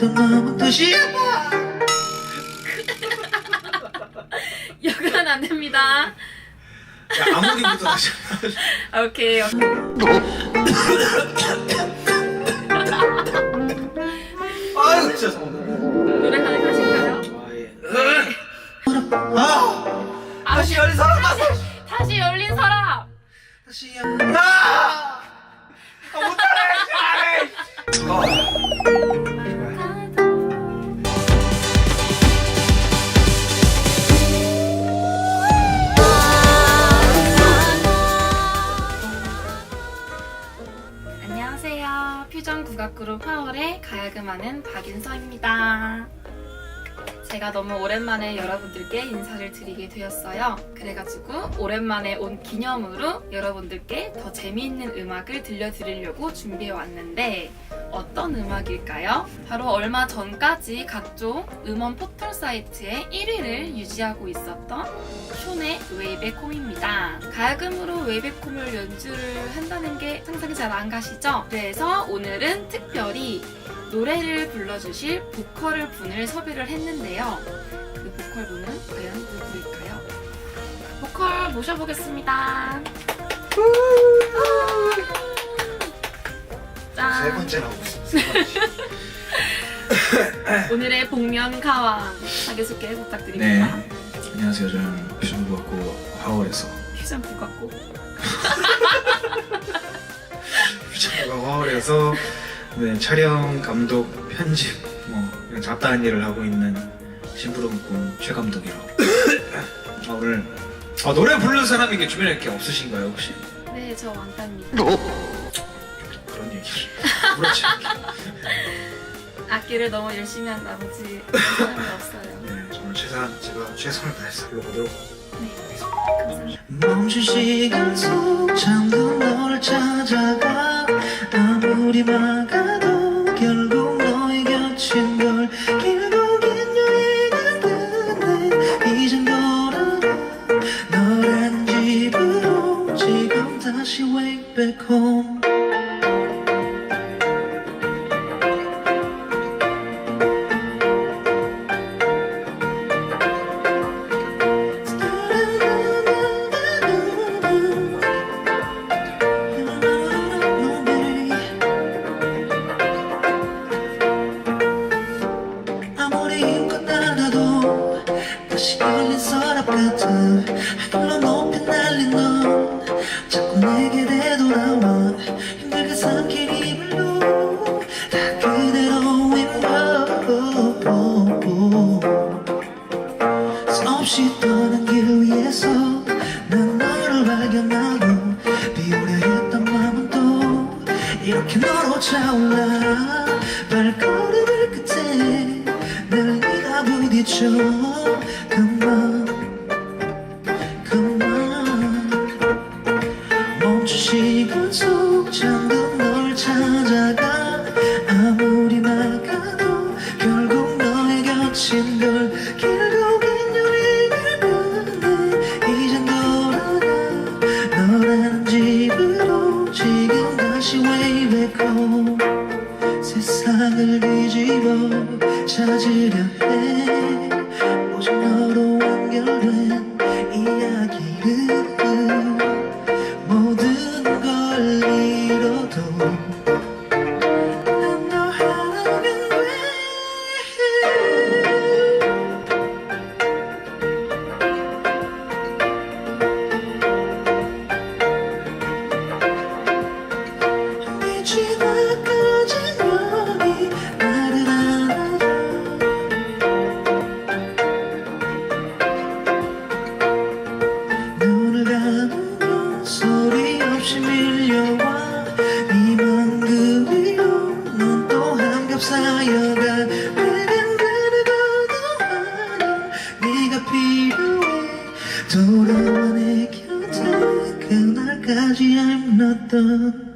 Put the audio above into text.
했던 마음은 뜻이 욕은 안 됩니다. 야 아무리부터 다시 오케이. 아이고 진짜 정말 노래 가능하신가요? 아 아, 다시 열린 사람 가서 다시 열린 사람. 다시 열- 아! 아 못하네 아 퓨전 국악그룹 파월의 가야금하는 박윤서입니다. 제가 너무 오랜만에 여러분들께 인사를 드리게 되었어요. 그래가지고 오랜만에 온 기념으로 여러분들께 더 재미있는 음악을 들려드리려고 준비해 왔는데 어떤 음악일까요? 바로 얼마 전까지 각종 음원 포털 사이트에 1위를 유지하고 있었던 션의 웨이백홈입니다. 가야금으로 웨이백홈을 연주를 한다는 게 상상이 잘 안 가시죠? 그래서 오늘은 특별히 노래를 불러주실 보컬을 분을 섭외를 했는데요. 그 보컬 분은 과연 누구일까요? 보컬 모셔보겠습니다. 짠! 세 번째 나오고 번째. 오늘의 복면 가왕 자기소개 네 부탁드립니다. 안녕하세요 저는 퓨전국악고 화월에서 퓨전 국악고 퓨전국악 화월에서 네, 촬영 감독 편집 뭐 이런 잡다한 일을 하고 있는 심부름꾼 최 감독이라고 아, 오늘 아, 노래 부르는 사람이 이렇게 주변에 이렇게 없으신가요 혹시 네, 저 왕따입니다. 그런 얘기를 그렇지 악기를 너무 열심히 한 나머지 사람이 없어요. 네 정말 최선 제가 최선을 다해서 불러보도록 네, 감사합니다. 멈춘 시간 속 잠든 너를 찾아가 아무리 막아도 결국 너의 곁인 걸 결국엔 여행을 끝내 이젠 돌아가 너라는 집으로 지금 다시 way back home 발견하고 비오려 했던 마음은 또 이렇게 너로 차올라. 발걸음을 끝에 늘 네가 부딪혀. 그만 그만. 멈춘 시간 속 잠든 널 찾아가. 아무리 막아도 결국 너의 곁인 걸 home 세상을 뒤집어 찾으려 해. 오직 너로 완결된 돌아와 내 곁에 그날까지 I'm not